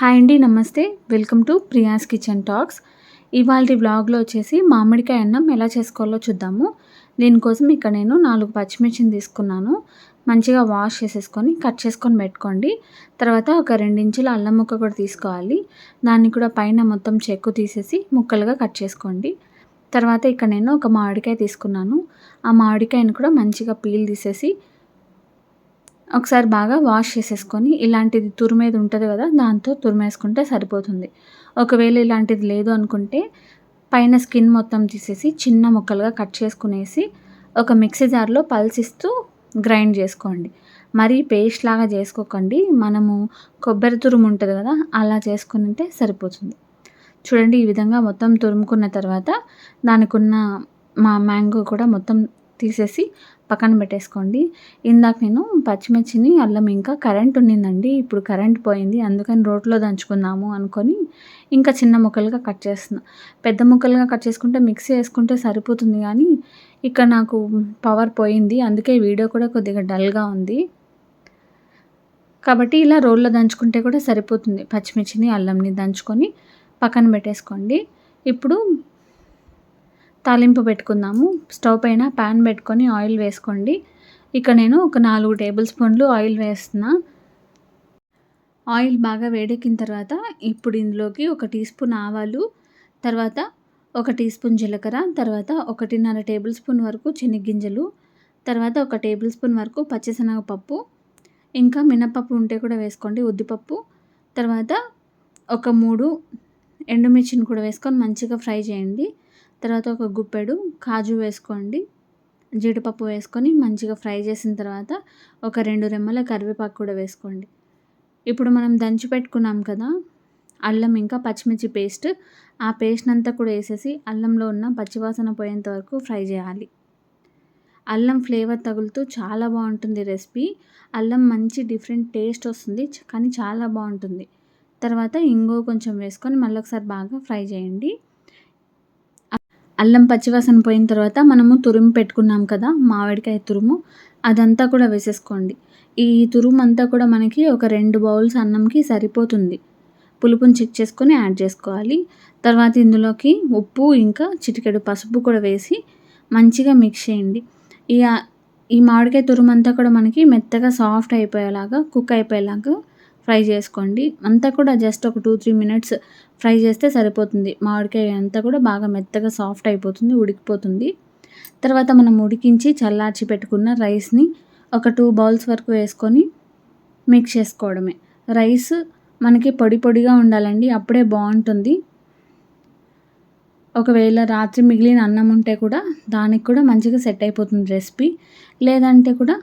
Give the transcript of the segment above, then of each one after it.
Hi అండి నమస్తే. Welcome to Priya's kitchen talks. ఇవాళ బ్లాగ్లో వచ్చేసి మామిడికాయ అన్నం ఎలా చేసుకోవాలో చూద్దాము. దీనికోసం ఇక్కడ నేను నాలుగు పచ్చిమిర్చిని తీసుకున్నాను. మంచిగా వాష్ చేసేసుకొని కట్ చేసుకొని పెట్టుకోండి. తర్వాత ఒక రెండించుల అల్లం ముక్క కూడా తీసుకోవాలి. దాన్ని కూడా పైన మొత్తం చెక్కు తీసేసి ముక్కలుగా కట్ చేసుకోండి. తర్వాత ఇక్కడ నేను ఒక మామిడికాయ తీసుకున్నాను. ఆ మామిడికాయను కూడా మంచిగా పీల్ తీసేసి ఒకసారి బాగా వాష్ చేసేసుకొని ఇలాంటిది తురిమేది ఉంటుంది కదా దాంతో తురిమేసుకుంటే సరిపోతుంది. ఒకవేళ ఇలాంటిది లేదు అనుకుంటే పైన స్కిన్ మొత్తం తీసేసి చిన్న ముక్కలుగా కట్ చేసుకునేసి ఒక మిక్సీ జార్లో పల్సిస్తూ గ్రైండ్ చేసుకోండి. మరీ పేస్ట్ లాగా చేసుకోకండి. మనము కొబ్బరి తురుము ఉంటుంది కదా అలా చేసుకుని సరిపోతుంది. చూడండి ఈ విధంగా మొత్తం తురుముకున్న తర్వాత దానికి ఉన్న మా మ్యాంగో కూడా మొత్తం తీసేసి పక్కన పెట్టేసుకోండి. ఇందాక నేను పచ్చిమిర్చిని అల్లం ఇంకా కరెంట్ ఉన్నిందండి. ఇప్పుడు కరెంట్ పోయింది. అందుకని రోట్లో దంచుకుందాము అనుకొని ఇంకా చిన్న ముక్కలుగా కట్ చేస్తున్నా. పెద్ద ముక్కలుగా కట్ చేసుకుంటే మిక్సీ వేసుకుంటే సరిపోతుంది కానీ ఇక్కడ నాకు పవర్ పోయింది. అందుకే వీడియో కూడా కొద్దిగా డల్గా ఉంది. కాబట్టి ఇలా రోల్లో దంచుకుంటే కూడా సరిపోతుంది. పచ్చిమిర్చిని అల్లంని దంచుకొని పక్కన పెట్టేసుకోండి. ఇప్పుడు తాలింపు పెట్టుకుందాము. స్టవ్ పైన ప్యాన్ పెట్టుకొని ఆయిల్ వేసుకోండి. ఇక నేను ఒక నాలుగు టేబుల్ స్పూన్లు ఆయిల్ వేస్తున్నా. ఆయిల్ బాగా వేడెక్కిన తర్వాత ఇప్పుడు ఇందులోకి ఒక టీ స్పూన్ ఆవాలు తర్వాత ఒక టీ స్పూన్ జీలకర్ర తర్వాత ఒకటిన్నర టేబుల్ స్పూన్ వరకు చెనిగ్గింజలు తర్వాత ఒక టేబుల్ స్పూన్ వరకు పచ్చిశనగపప్పు ఇంకా మినపప్పు ఉంటే కూడా వేసుకోండి ఉద్దిపప్పు తర్వాత ఒక మూడు ఎండుమిర్చిని కూడా వేసుకొని మంచిగా ఫ్రై చేయండి. తర్వాత ఒక గుప్పెడు కాజు వేసుకోండి జీడిపప్పు వేసుకొని మంచిగా ఫ్రై చేసిన తర్వాత ఒక రెండు రెమ్మల కరివేపాకు కూడా వేసుకోండి. ఇప్పుడు మనం దంచి పెట్టుకున్నాం కదా అల్లం ఇంకా పచ్చిమిర్చి పేస్ట్ ఆ పేస్ట్ అంతా కూడా వేసేసి అల్లంలో ఉన్న పచ్చివాసన పోయేంత వరకు ఫ్రై చేయాలి. అల్లం ఫ్లేవర్ తగులుతూ చాలా బాగుంటుంది రెసిపీ. అల్లం మంచి డిఫరెంట్ టేస్ట్ వస్తుంది కానీ చాలా బాగుంటుంది. తర్వాత ఇంగో కొంచెం వేసుకొని మళ్ళీ ఒకసారి బాగా ఫ్రై చేయండి. అల్లం పచ్చివాసన పోయిన తర్వాత మనము తురుము పెట్టుకున్నాం కదా మామిడికాయ తురుము అదంతా కూడా వేసేసుకోండి. ఈ తురుము అంతా కూడా మనకి ఒక రెండు బౌల్స్ అన్నంకి సరిపోతుంది. పులుపుని చెక్ చేసుకొని యాడ్ చేసుకోవాలి. తర్వాత ఇందులోకి ఉప్పు ఇంకా చిటికెడు పసుపు కూడా వేసి మంచిగా మిక్స్ చేయండి. ఈ ఈ మామిడికాయ తురుము అంతా కూడా మనకి మెత్తగా సాఫ్ట్ అయిపోయేలాగా కుక్ అయిపోయేలాగా ఫ్రై చేసుకోండి. అంతా కూడా జస్ట్ ఒక టూ త్రీ మినిట్స్ ఫ్రై చేస్తే సరిపోతుంది. మామిడికాయ అంతా కూడా బాగా మెత్తగా సాఫ్ట్ అయిపోతుంది ఉడికిపోతుంది. తర్వాత మనం ఉడికించి చల్లార్చి పెట్టుకున్న రైస్ని ఒక టూ బౌల్స్ వరకు వేసుకొని మిక్స్ చేసుకోవడమే. రైస్ మనకి పొడి పొడిగా ఉండాలండి అప్పుడే బాగుంటుంది. ఒకవేళ రాత్రి మిగిలిన అన్నం ఉంటే కూడా దానికి కూడా మంచిగా సెట్ అయిపోతుంది రెసిపీ. లేదంటే కూడా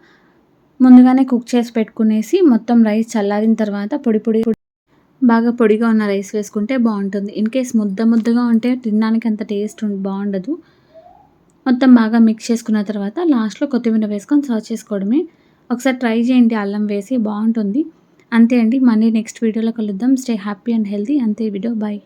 ముందుగానే కుక్ చేసి పెట్టుకునేసి మొత్తం రైస్ చల్లారిన తర్వాత పొడి పొడి బాగా పొడిగా ఉన్న రైస్ వేసుకుంటే బాగుంటుంది. ఇన్ కేస్ ముద్ద ముద్దగా ఉంటే తినడానికి అంత టేస్ట్ బాగుండదు. మొత్తం బాగా మిక్స్ చేసుకున్న తర్వాత లాస్ట్లో కొత్తిమీర వేసుకొని సర్వ్ చేసుకోవడమే. ఒకసారి ట్రై చేయండి అల్లం వేసి బాగుంటుంది. అంతే అండి మళ్ళీ నెక్స్ట్ వీడియోలో కలుద్దాం. Stay happy and healthy. అంతే వీడియో బాయ్.